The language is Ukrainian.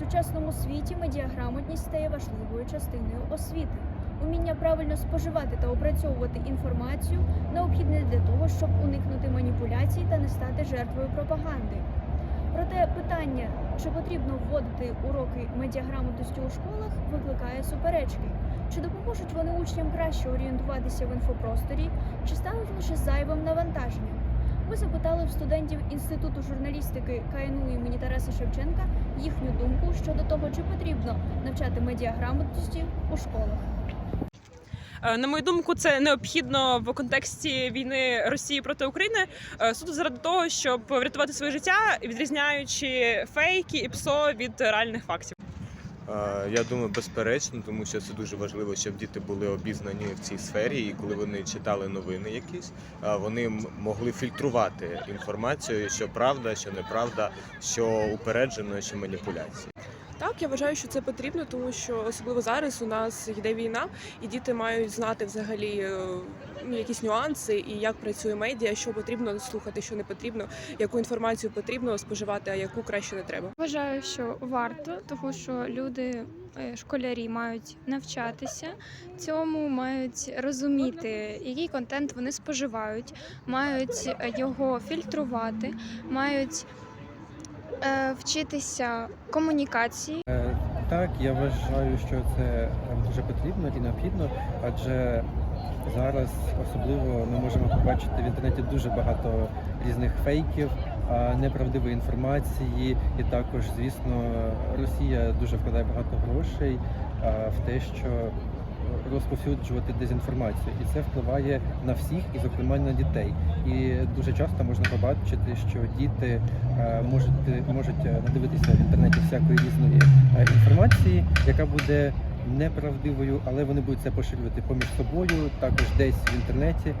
сучасному світі медіаграмотність стає важливою частиною освіти. Уміння правильно споживати та опрацьовувати інформацію необхідне для того, щоб уникнути маніпуляцій та не стати жертвою пропаганди. Проте питання, чи потрібно вводити уроки медіаграмотності у школах, викликає суперечки. Чи допоможуть вони учням краще орієнтуватися в інфопросторі, чи стануть лише зайвим навантаженням? Ми запитали в студентів Інституту журналістики КНУ імені Тараса Шевченка їхню думку щодо того, чи потрібно навчати медіаграмотності у школах. Е, На мою думку, це необхідно в контексті війни Росії проти України е, суто заради того, щоб врятувати своє життя, відрізняючи фейки і ПСО від реальних фактів. Е, Я думаю, безперечно, тому що це дуже важливо, щоб діти були обізнані в цій сфері, і коли вони читали новини якісь, е, вони могли фільтрувати інформацію, що правда, що неправда, що упереджено, що маніпуляції. Так, я вважаю, що це потрібно, тому що особливо зараз у нас йде війна, і діти мають знати взагалі е, ну, якісь нюанси і як працює медіа, що потрібно слухати, що не потрібно, яку інформацію потрібно споживати, а яку краще не треба. Вважаю, що варто, тому що люди, е, школярі, мають навчатися цьому, мають розуміти, який контент вони споживають, мають його фільтрувати, мають вчитися комунікації. Е, Так, я вважаю, що це е, дуже потрібно і необхідно, адже зараз особливо ми можемо побачити в інтернеті дуже багато різних фейків, неправдивої інформації, і також, звісно, Росія дуже вкладає багато грошей в те, що розповсюджувати дезінформацію, і це впливає на всіх, і зокрема на дітей. І дуже часто можна побачити, що діти е, можуть можуть е, надивитися в інтернеті всякої різної е, інформації, яка буде неправдивою, але вони будуть це поширювати поміж собою, також десь в інтернеті.